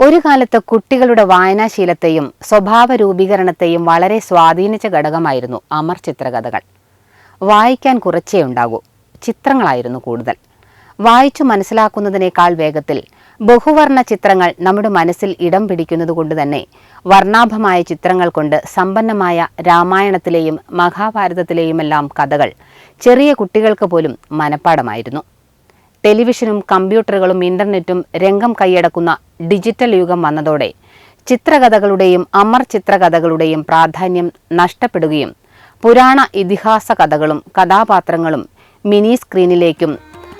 ഒരു കാലത്ത് കുട്ടികളുടെ വായനാശീലത്തെയും സ്വഭാവ രൂപീകരണത്തെയും വളരെ സ്വാധീനിച്ച ഘടകമായിരുന്നു അമർ ചിത്രകഥകൾ. വായിക്കാൻ കുറച്ചേ ഉണ്ടാകൂ. ചിത്രങ്ങളായിരുന്നു കൂടുതൽ. വായിച്ചു മനസ്സിലാക്കുന്നതിനേക്കാൾ വേഗത്തിൽ ബഹുവർണ ചിത്രങ്ങൾ നമ്മുടെ മനസ്സിൽ ഇടം പിടിക്കുന്നത് കൊണ്ട് തന്നെ വർണാഭമായ ചിത്രങ്ങൾ കൊണ്ട് സമ്പന്നമായ രാമായണത്തിലെയും മഹാഭാരതത്തിലെയുമെല്ലാം കഥകൾ ചെറിയ കുട്ടികൾക്ക് പോലും മനപ്പാടമായിരുന്നു. ടെലിവിഷനും കമ്പ്യൂട്ടറുകളും ഇന്റർനെറ്റും രംഗം കൈയടക്കുന്ന ഡിജിറ്റൽ യുഗം വന്നതോടെ ചിത്രകഥകളുടെയും അമർ ചിത്രകഥകളുടെയും പ്രാധാന്യം നഷ്ടപ്പെടുകയും പുരാണ ഇതിഹാസ കഥകളും കഥാപാത്രങ്ങളും മിനി സ്ക്രീനിലേക്കും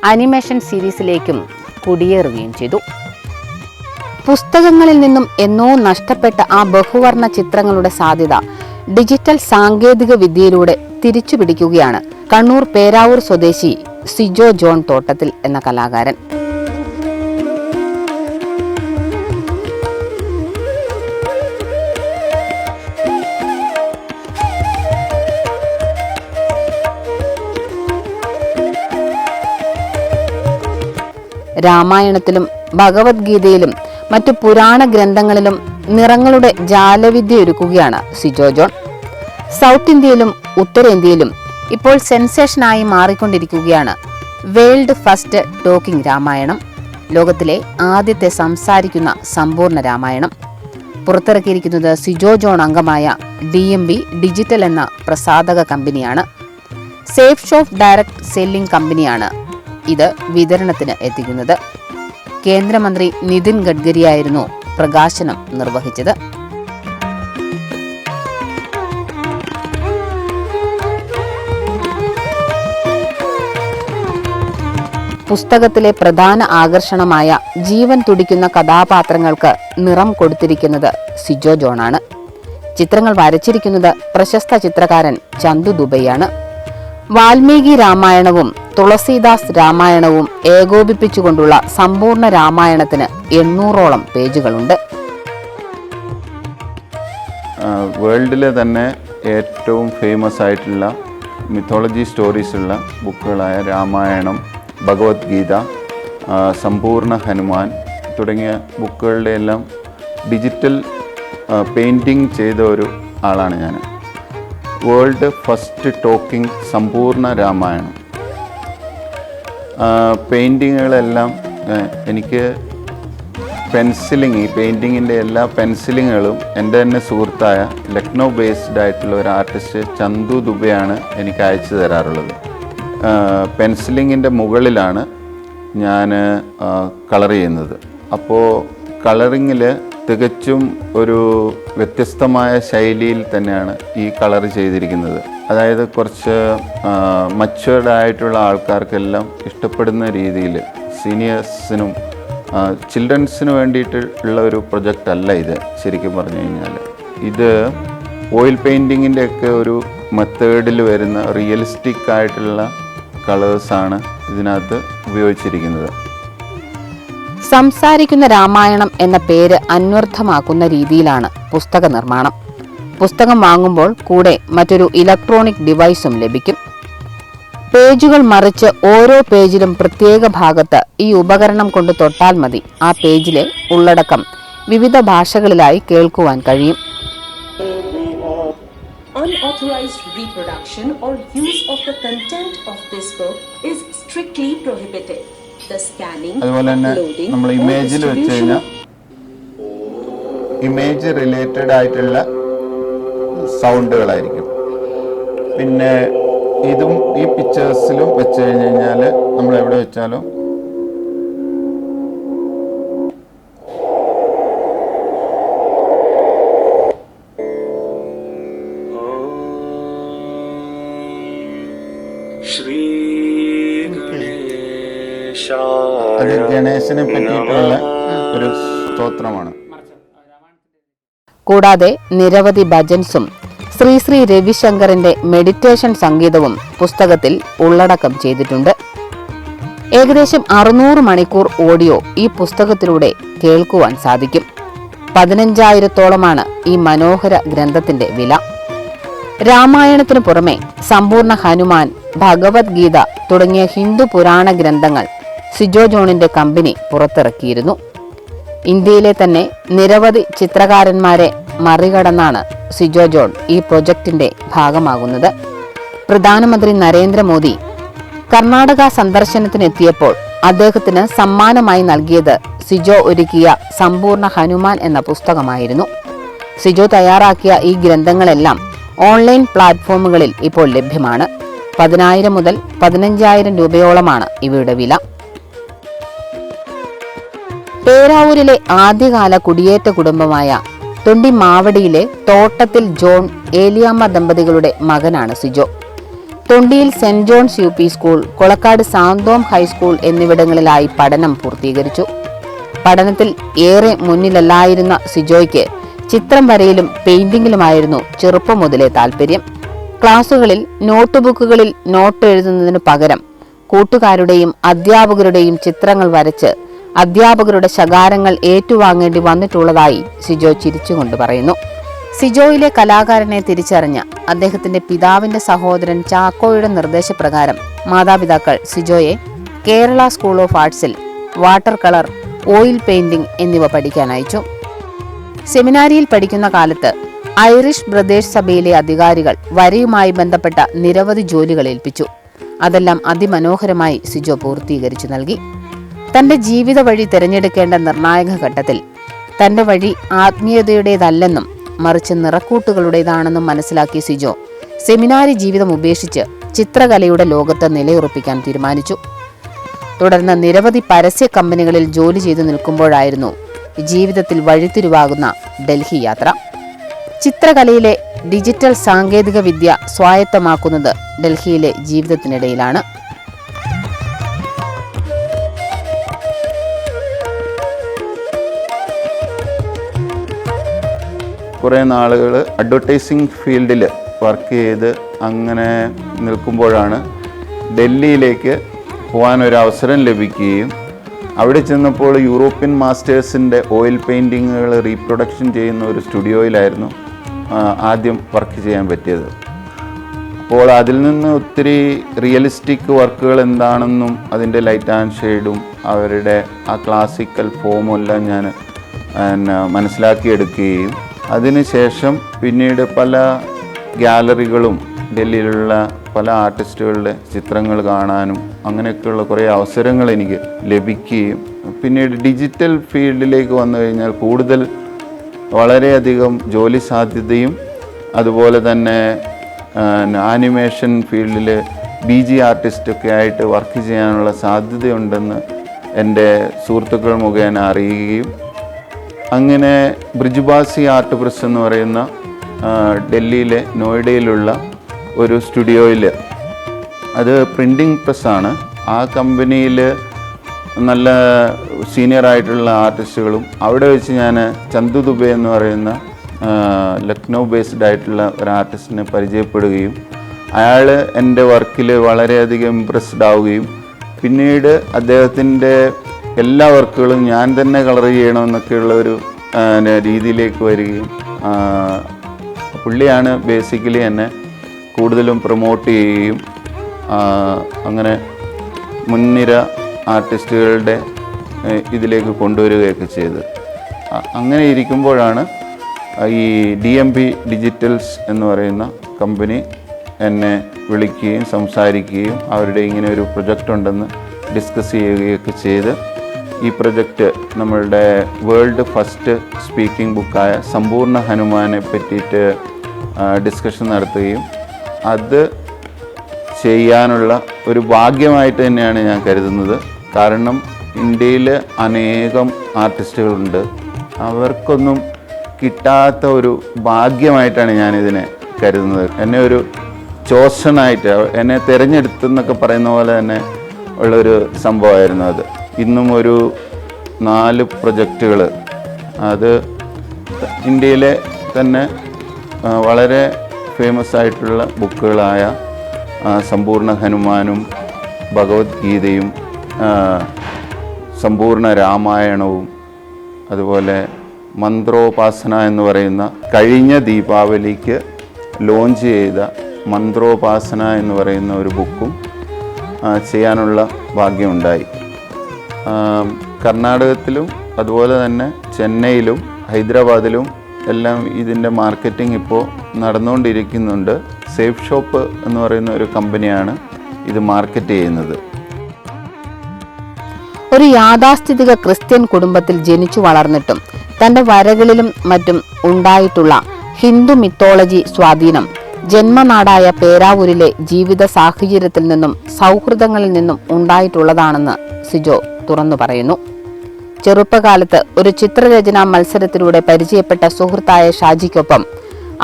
അനിമേഷൻ സീരീസിലേക്കും കുടിയേറുകയും ചെയ്തു. പുസ്തകങ്ങളിൽ നിന്നും എന്നോ നഷ്ടപ്പെട്ട ആ ബഹുവർണ ചിത്രങ്ങളുടെ സാധ്യത ഡിജിറ്റൽ സാങ്കേതിക വിദ്യയിലൂടെ തിരിച്ചു പിടിക്കുകയാണ് കണ്ണൂർ പേരാവൂർ സ്വദേശി സിജോ ജോൺ തോട്ടത്തിൽ എന്ന കലാകാരൻ. രാമായണത്തിലും ഭഗവത്ഗീതയിലും മറ്റു പുരാണ ഗ്രന്ഥങ്ങളിലും നിറങ്ങളുടെ ജാലവിദ്യ ഒരുക്കുകയാണ് സിജോ ജോൺ. സൗത്ത് ഇന്ത്യയിലും ഉത്തരേന്ത്യയിലും ഇപ്പോൾ സെൻസേഷനായി മാറിക്കൊണ്ടിരിക്കുകയാണ്. World first talking Ramayanam. ലോകത്തിലെ ആദ്യത്തെ സംസാരിക്കുന്ന സമ്പൂർണ രാമായണം. പുറത്തിറക്കിയിരിക്കുന്നത് സിജോ ജോൺ അംഗമായ ഡി എം ബി ഡിജിറ്റൽ എന്ന പ്രസാധക കമ്പനിയാണ്. സേഫ് ഷോപ്പ് ഡയറക്ട് സെല്ലിംഗ് കമ്പനിയാണ് ഇത് വിതരണത്തിന് എത്തിക്കുന്നത്. കേന്ദ്രമന്ത്രി നിതിൻ ഗഡ്കരിയായിരുന്നു പ്രകാശനം നിർവഹിച്ചത്. പുസ്തകത്തിലെ പ്രധാന ആകർഷണമായ ജീവൻ തുടിക്കുന്ന കഥാപാത്രങ്ങൾക്ക് നിറം കൊടുത്തിരിക്കുന്നത് സിജോ ജോണാണ്. ചിത്രങ്ങൾ വരച്ചിരിക്കുന്നത് പ്രശസ്ത ചിത്രകാരൻ ചന്തു ദുബൈയാണ്. വാൽമീകി രാമായണവും തുളസീദാസ് രാമായണവും ഏകോപിപ്പിച്ചുകൊണ്ടുള്ള സമ്പൂർണ രാമായണത്തിന് എണ്ണൂറോളം പേജുകളുണ്ട്. വേൾഡിലെ തന്നെ ഏറ്റവും ഫേമസ് ആയിട്ടുള്ള മിത്തോളജി സ്റ്റോറീസ് ഉള്ള ബുക്കുകളായ രാമായണം ഭഗവത്ഗീത സമ്പൂർണ ഹനുമാൻ തുടങ്ങിയ ബുക്കുകളുടെ എല്ലാം ഡിജിറ്റൽ പെയിന്റിങ് ചെയ്ത ഒരു ആളാണ് ഞാൻ. വേൾഡ് ഫസ്റ്റ് ടോക്കിംഗ് സമ്പൂർണ രാമായണം. പെയിന്റിങ്ങുകളെല്ലാം എനിക്ക് പെൻസിലിങ് ഈ പെയിന്റിങ്ങിന്റെ എല്ലാ പെൻസിലിങ്ങുകളും എന്റെ തന്നെ സുഹൃത്തായ ലക്നൗ ബേസ്ഡ് ആയിട്ടുള്ള ഒരു ആർട്ടിസ്റ്റ് ചന്തു ദുബെയാണ് എനിക്ക് അയച്ചു തരാറുള്ളത്. പെൻസിലിങ്ങിന്റെ മുകളിലാണ് ഞാൻ കളർ ചെയ്യുന്നത്. അപ്പോൾ കളറിങ്ങിൽ തികച്ചും ഒരു വ്യത്യസ്തമായ ശൈലിയിൽ തന്നെയാണ് ഈ കളർ ചെയ്തിരിക്കുന്നത്. അതായത് കുറച്ച് മച്ചുവേർഡ് ആയിട്ടുള്ള ആൾക്കാർക്കെല്ലാം ഇഷ്ടപ്പെടുന്ന രീതിയിൽ സീനിയേഴ്സിനും ചിൽഡ്രൻസിന് വേണ്ടിയിട്ടുള്ള ഒരു പ്രൊജക്റ്റ് അല്ല ഇത് ശരിക്കും പറഞ്ഞു കഴിഞ്ഞാൽ ഇത് ഓയിൽ പെയിന്റിങ്ങിന്റെയൊക്കെ ഒരു മെത്തേഡിൽ വരുന്ന റിയലിസ്റ്റിക് ആയിട്ടുള്ള കളേഴ്സാണ് ഇതിനകത്ത് ഉപയോഗിച്ചിരിക്കുന്നത്. സംസാരിക്കുന്ന രാമായണം എന്ന പേര് അന്വർത്ഥമാക്കുന്ന രീതിയിലാണ് പുസ്തക നിർമ്മാണം. പുസ്തകം വാങ്ങുമ്പോൾ കൂടെ മറ്റൊരു ഇലക്ട്രോണിക് ഡിവൈസും ലഭിക്കും. പേജുകൾ മറിച്ച് ഓരോ പേജിലും പ്രത്യേക ഭാഗത്ത് ഈ ഉപകരണം കൊണ്ട് തൊട്ടാൽ മതി. ആ പേജിലെ ഉള്ളടക്കം വിവിധ ഭാഷകളിലായി കേൾക്കുവാൻ കഴിയും. Unauthorized reproduction or use of the content of this book is strictly prohibited. The scanning, uploading, നമ്മൾ or ഇമേജിൽ വെച്ച് distribution കഴിഞ്ഞാൽ ഇമേജ് റിലേറ്റഡ് ആയിട്ടുള്ള സൗണ്ടുകളായിരിക്കും പിന്നെ ഇതും ഈ പിക്ചേഴ്സിലും വെച്ച് കഴിഞ്ഞ് കഴിഞ്ഞാൽ നമ്മൾ എവിടെ വെച്ചാലും കൂടാതെ നിരവധി ഭജൻസും ശ്രീ ശ്രീ രവിശങ്കറിന്റെ മെഡിറ്റേഷൻ സംഗീതവും പുസ്തകത്തിൽ ഉള്ളടക്കം ചെയ്തിട്ടുണ്ട്. ഏകദേശം അറുന്നൂറ് മണിക്കൂർ ഓഡിയോ ഈ പുസ്തകത്തിലൂടെ കേൾക്കുവാൻ സാധിക്കും. പതിനഞ്ചായിരത്തോളമാണ് ഈ മനോഹര ഗ്രന്ഥത്തിന്റെ വില. രാമായണത്തിനു പുറമെ സമ്പൂർണ ഹനുമാൻ ഭഗവത്ഗീത തുടങ്ങിയ ഹിന്ദു പുരാണ ഗ്രന്ഥങ്ങൾ സിജോ ജോണിന്റെ കമ്പനി പുറത്തിറക്കിയിരുന്നു. ഇന്ത്യയിലെ തന്നെ നിരവധി ചിത്രകാരന്മാരെ മറികടന്നാണ് സിജോ ജോൺ ഈ പ്രൊജക്ടിന്റെ ഭാഗമാകുന്നത്. പ്രധാനമന്ത്രി നരേന്ദ്രമോദി കർണാടക സന്ദർശനത്തിനെത്തിയപ്പോൾ അദ്ദേഹത്തിന് സമ്മാനമായി നൽകിയത് സിജോ ഒരുക്കിയ സമ്പൂർണ ഹനുമാൻ എന്ന പുസ്തകമായിരുന്നു. സിജോ തയ്യാറാക്കിയ ഈ ഗ്രന്ഥങ്ങളെല്ലാം ഓൺലൈൻ പ്ലാറ്റ്ഫോമുകളിൽ ഇപ്പോൾ ലഭ്യമാണ്. പതിനായിരം മുതൽ പതിനഞ്ചായിരം രൂപയോളമാണ് ഇവയുടെ വില. പേരാവൂരിലെ ആദ്യകാല കുടിയേറ്റ കുടുംബമായ തൊണ്ടി മാവടിയിലെ തോട്ടത്തിൽ ജോൺ ഏലിയാമ്മ ദമ്പതികളുടെ മകനാണ് Sijo. Thondiyil saint John's U P school Kolakkad Santhom high school എന്നിവിടങ്ങളിലായി പഠനം പൂർത്തീകരിച്ചു. പഠനത്തിൽ ഏറെ മുന്നിലല്ലായിരുന്ന സിജോയ്ക്ക് ചിത്രം വരയിലും പെയിന്റിങ്ങിലുമായിരുന്നു ചെറുപ്പം മുതലേ താല്പര്യം. ക്ലാസുകളിൽ നോട്ട് ബുക്കുകളിൽ നോട്ട് എഴുതുന്നതിനു പകരം കൂട്ടുകാരുടെയും അധ്യാപകരുടെയും ചിത്രങ്ങൾ വരച്ച് അധ്യാപകരുടെ ശകാരങ്ങൾ ഏറ്റുവാങ്ങേണ്ടി വന്നിട്ടുള്ളതായി സിജോ ചിരിച്ചുകൊണ്ട് പറയുന്നു. സിജോയിലെ കലാകാരനെ തിരിച്ചറിഞ്ഞ അദ്ദേഹത്തിന്റെ പിതാവിന്റെ സഹോദരൻ ചാക്കോയുടെ നിർദ്ദേശപ്രകാരം മാതാപിതാക്കൾ സിജോയെ കേരള സ്കൂൾ ഓഫ് ആർട്സിൽ വാട്ടർ കളർ ഓയിൽ പെയിന്റിംഗ് എന്നിവ പഠിക്കാൻ അയച്ചു. സെമിനാരിയിൽ പഠിക്കുന്ന കാലത്ത് ഐറിഷ് ബ്രദേഴ്സ് സഭയിലെ അധികാരികൾ വരയുമായി ബന്ധപ്പെട്ട നിരവധി ജോലികൾ ഏൽപ്പിച്ചു. അതെല്ലാം അതിമനോഹരമായി സിജോ പൂർത്തീകരിച്ചു നൽകി. തന്റെ ജീവിത വഴി തിരഞ്ഞെടുക്കേണ്ട നിർണായക ഘട്ടത്തിൽ. തന്റെ വഴി ആത്മീയതയുടേതല്ലെന്നും മറിച്ച് നിറക്കൂട്ടുകളുടേതാണെന്നും മനസ്സിലാക്കിയ സിജോ സെമിനാരി ജീവിതം ഉപേക്ഷിച്ച് ചിത്രകലയുടെ ലോകത്ത് നിലയുറപ്പിക്കാൻ തീരുമാനിച്ചു. തുടർന്ന് നിരവധി പരസ്യ കമ്പനികളിൽ ജോലി ചെയ്തു നിൽക്കുമ്പോഴായിരുന്നു ജീവിതത്തിൽ വഴിത്തിരിവാകുന്ന ഡൽഹി യാത്ര. ചിത്രകലയിലെ ഡിജിറ്റൽ സാങ്കേതിക വിദ്യ സ്വായത്തമാക്കുന്നത് ഡൽഹിയിലെ ജീവിതത്തിനിടയിലാണ്. കുറേ നാളുകൾ അഡ്വർടൈസിങ് ഫീൽഡിൽ വർക്ക് ചെയ്ത് അങ്ങനെ നിൽക്കുമ്പോഴാണ് ഡൽഹിയിലേക്ക് പോകാനൊരവസരം ലഭിക്കുകയും അവിടെ ചെന്നപ്പോൾ യൂറോപ്യൻ മാസ്റ്റേഴ്സിന്റെ ഓയിൽ പെയിന്റിങ്ങുകൾ റീപ്രൊഡക്ഷൻ ചെയ്യുന്ന ഒരു സ്റ്റുഡിയോയിലായിരുന്നു ആദ്യം വർക്ക് ചെയ്യാൻ പറ്റിയത്. അപ്പോൾ അതിൽ നിന്ന് ഒത്തിരി റിയലിസ്റ്റിക് വർക്കുകൾ എന്താണെന്നും അതിന്റെ ലൈറ്റ് ആൻഡ് ഷെയ്ഡും അവരുടെ ആ ക്ലാസിക്കൽ ഫോമും എല്ലാം ഞാൻ മനസ്സിലാക്കിയെടുക്കുകയും അതിനുശേഷം പിന്നീട് പല ഗ്യാലറികളും ഡൽഹിയിലുള്ള പല ആർട്ടിസ്റ്റുകളുടെ ചിത്രങ്ങൾ കാണാനും അങ്ങനെയൊക്കെയുള്ള കുറേ അവസരങ്ങൾ എനിക്ക് ലഭിക്കുകയും പിന്നീട് ഡിജിറ്റൽ ഫീൽഡിലേക്ക് വന്നു കഴിഞ്ഞാൽ കൂടുതൽ വളരെയധികം ജോലി സാധ്യതയും അതുപോലെ തന്നെ ആനിമേഷൻ ഫീൽഡിൽ ബി ജി ആർട്ടിസ്റ്റൊക്കെ ആയിട്ട് വർക്ക് ചെയ്യാനുള്ള സാധ്യതയുണ്ടെന്ന് എന്റെ സുഹൃത്തുക്കൾ മുഖേന അറിയുകയും അങ്ങനെ ബ്രിജ്ബാസി ആർട്ട് പ്രസ് എന്ന് പറയുന്ന ഡൽഹിയിലെ നോയിഡയിലുള്ള ഒരു സ്റ്റുഡിയോയിൽ അത് പ്രിന്റിംഗ് പ്രസ്സാണ് ആ കമ്പനിയിൽ നല്ല സീനിയർ ആയിട്ടുള്ള ആർട്ടിസ്റ്റുകളും അവിടെ വെച്ച് ഞാൻ ചന്തു ദുബെ എന്ന് പറയുന്ന ലക്നൗ ബേസ്ഡ് ആയിട്ടുള്ള ഒരു ആർട്ടിസ്റ്റിനെ പരിചയപ്പെടുകയും അയാൾ എന്റെ വർക്കിൽ വളരെയധികം ഇമ്പ്രസ്ഡ് ആവുകയും പിന്നീട് അദ്ദേഹത്തിന്റെ എല്ലാ വർക്കുകളും ഞാൻ തന്നെ കളർ ചെയ്യണമെന്നൊക്കെയുള്ള ഒരു രീതിയിലേക്ക് വരികയും പുള്ളിയാണ് ബേസിക്കലി എന്നെ കൂടുതലും പ്രൊമോട്ട് ചെയ്യുകയും അങ്ങനെ മുൻനിര ആർട്ടിസ്റ്റുകളുടെ ഇതിലേക്ക് കൊണ്ടുവരികയൊക്കെ ചെയ്ത് അങ്ങനെ ഇരിക്കുമ്പോഴാണ് ഈ ഡി എം പി ഡിജിറ്റൽസ് എന്ന് പറയുന്ന കമ്പനി എന്നെ വിളിക്കുകയും സംസാരിക്കുകയും അവരുടെ ഇങ്ങനെ ഒരു പ്രൊജക്റ്റ് ഉണ്ടെന്ന് ഡിസ്കസ് ചെയ്യുകയൊക്കെ ചെയ്ത് ഈ പ്രൊജക്റ്റ് നമ്മളുടെ വേൾഡ് ഫസ്റ്റ് സ്പീക്കിംഗ് ബുക്കായ സമ്പൂർണ ഹനുമാനെ പറ്റിയിട്ട് ഡിസ്കഷൻ നടത്തുകയും അത് ചെയ്യാനുള്ള ഒരു ഭാഗ്യമായിട്ട് തന്നെയാണ് ഞാൻ കരുതുന്നത്. കാരണം ഇന്ത്യയിൽ അനേകം ആർട്ടിസ്റ്റുകളുണ്ട്. അവർക്കൊന്നും കിട്ടാത്ത ഒരു ഭാഗ്യമായിട്ടാണ് ഞാനിതിനെ കരുതുന്നത്. എന്നെ ഒരു ചോസണായിട്ട് എന്നെ തിരഞ്ഞെടുത്തെന്നൊക്കെ പറയുന്ന പോലെ തന്നെ ഉള്ളൊരു സംഭവമായിരുന്നു അത്. ഇന്നും ഒരു നാല് പ്രൊജക്റ്റുകൾ അത് ഇന്ത്യയിലെ തന്നെ വളരെ ഫേമസ് ആയിട്ടുള്ള ബുക്കുകളായ സമ്പൂർണ ഹനുമാനും ഭഗവത്ഗീതയും സമ്പൂർണ രാമായണവും അതുപോലെ മന്ത്രോപാസന എന്ന് പറയുന്ന കഴിഞ്ഞ ദീപാവലിക്ക് ലോഞ്ച് ചെയ്ത മന്ത്രോപാസന എന്ന് പറയുന്ന ഒരു ബുക്കും ചെയ്യാനുള്ള ഭാഗ്യമുണ്ടായി കർണാടകത്തിലും അതുപോലെ തന്നെ ചെന്നൈയിലും ഹൈദരാബാദിലും എല്ലാം ഇതിന്റെ മാർക്കറ്റിംഗ് ഇപ്പോൾ നടന്നുകൊണ്ടിരിക്കുന്നുണ്ട്. സേഫ് ഷോപ്പ് എന്ന് പറയുന്ന ഒരു കമ്പനിയാണ് ഇത് മാർക്കറ്റ് ചെയ്യുന്നത്. ഒരു യാഥാസ്ഥിതിക ക്രിസ്ത്യൻ കുടുംബത്തിൽ ജനിച്ചു വളർന്നിട്ടും തന്റെ വരകളിലും മറ്റും ഉണ്ടായിട്ടുള്ള ഹിന്ദു മിത്തോളജി സ്വാധീനം ജന്മനാടായ പേരാവൂരിലെ ജീവിത സാഹചര്യത്തിൽ നിന്നും സൗഹൃദങ്ങളിൽ നിന്നും ഉണ്ടായിട്ടുള്ളതാണെന്ന് സിജോ തുറന്നു പറയുന്നു. ചെറുപ്പകാലത്ത് ഒരു ചിത്രരചനാ മത്സരത്തിലൂടെ പരിചയപ്പെട്ട സുഹൃത്തായ ഷാജിക്കൊപ്പം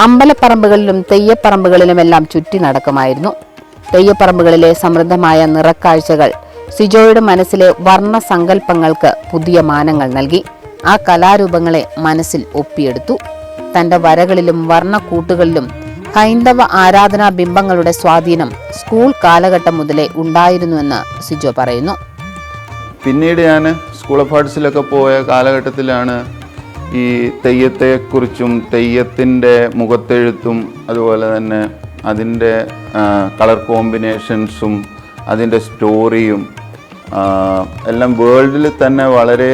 അമ്പലപ്പറമ്പുകളിലും തെയ്യപ്പറമ്പുകളിലുമെല്ലാം ചുറ്റി നടക്കുമായിരുന്നു. തെയ്യപ്പറമ്പുകളിലെ സമൃദ്ധമായ നിറക്കാഴ്ചകൾ സിജോയുടെ മനസ്സിലെ വർണ സങ്കല്പങ്ങൾക്ക് പുതിയ മാനങ്ങൾ നൽകി. ആ കലാരൂപങ്ങളെ മനസ്സിൽ ഒപ്പിയെടുത്തു. തന്റെ വരകളിലും വർണക്കൂട്ടുകളിലും ഹൈന്ദവ ആരാധനാ ബിംബങ്ങളുടെ സ്വാധീനം സ്കൂൾ കാലഘട്ടം മുതലേ ഉണ്ടായിരുന്നുവെന്ന് സിജോ പറയുന്നു. പിന്നീട് ഞാൻ സ്കൂൾ ഓഫ് ആർട്സിലൊക്കെ പോയ കാലഘട്ടത്തിലാണ് ഈ തെയ്യത്തെക്കുറിച്ചും തെയ്യത്തിന്റെ മുഖത്തെഴുത്തും അതുപോലെ തന്നെ അതിന്റെ കളർ കോമ്പിനേഷൻസും അതിന്റെ സ്റ്റോറിയും എല്ലാം വേൾഡിൽ തന്നെ വളരെ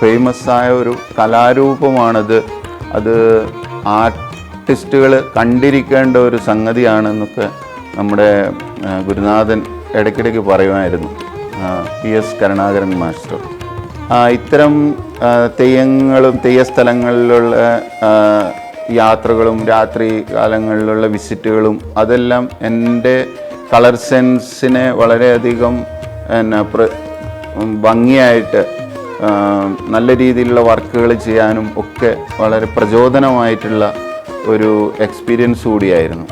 ഫേമസ് ആയ ഒരു കലാരൂപമാണത്. അത് ആർട്ടിസ്റ്റുകൾ കണ്ടിരിക്കേണ്ട ഒരു സംഗതിയാണെന്നൊക്കെ നമ്മുടെ ഗുരുനാഥൻ ഇടയ്ക്കിടയ്ക്ക് പറയുമായിരുന്നു. P S Karunakaran master. ഇത്തരം തെയ്യങ്ങളും തെയ്യസ്ഥലങ്ങളിലുള്ള യാത്രകളും രാത്രി കാലങ്ങളിലുള്ള വിസിറ്റുകളും അതെല്ലാം എന്റെ കളർ സെൻസിനെ വളരെയധികം എന്നാ പ്ര ഭംഗിയായിട്ട് നല്ല രീതിയിലുള്ള വർക്കുകൾ ചെയ്യാനും ഒക്കെ വളരെ പ്രചോദനമായിട്ടുള്ള ഒരു എക്സ്പീരിയൻസ് കൂടിയായിരുന്നു.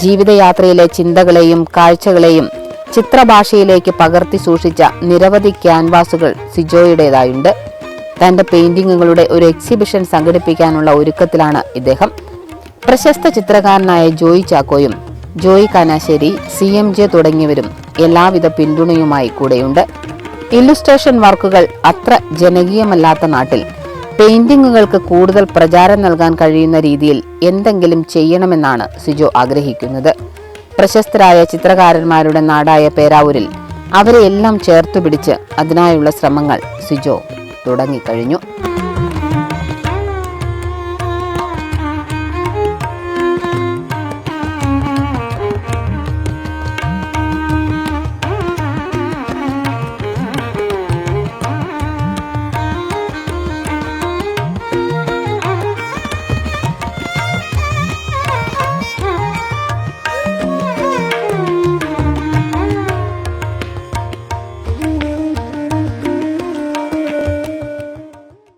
ജീവിതയാത്രയിലെ ചിന്തകളെയും കാഴ്ചകളെയും ചിത്രഭാഷയിലേക്ക് പകർത്തി സൂക്ഷിച്ച നിരവധി ക്യാൻവാസുകൾ സിജോയുടേതായുണ്ട്. തന്റെ പെയിന്റിങ്ങുകളുടെ ഒരു എക്സിബിഷൻ സംഘടിപ്പിക്കാനുള്ള ഒരുക്കത്തിലാണ് ഇദ്ദേഹം. പ്രശസ്ത ചിത്രകാരനായ Joy ചാക്കോയും Joy Kanassery C M J തുടങ്ങിയവരും എല്ലാവിധ പിന്തുണയുമായി കൂടെയുണ്ട്. ഇല്ലുസ്ട്രേഷൻ വർക്കുകൾ അത്ര ജനകീയമല്ലാത്ത നാട്ടിൽ പെയിന്റിങ്ങുകൾക്ക് കൂടുതൽ പ്രചാരം നൽകാൻ കഴിയുന്ന രീതിയിൽ എന്തെങ്കിലും ചെയ്യണമെന്നാണ് സിജോ ആഗ്രഹിക്കുന്നത്. പ്രശസ്തരായ ചിത്രകാരന്മാരുടെ നാടായ പേരാവൂരിൽ അവരെ എല്ലാം ചേർത്തു പിടിച്ച് അതിനായുള്ള ശ്രമങ്ങൾ സിജോ തുടങ്ങിക്കഴിഞ്ഞു.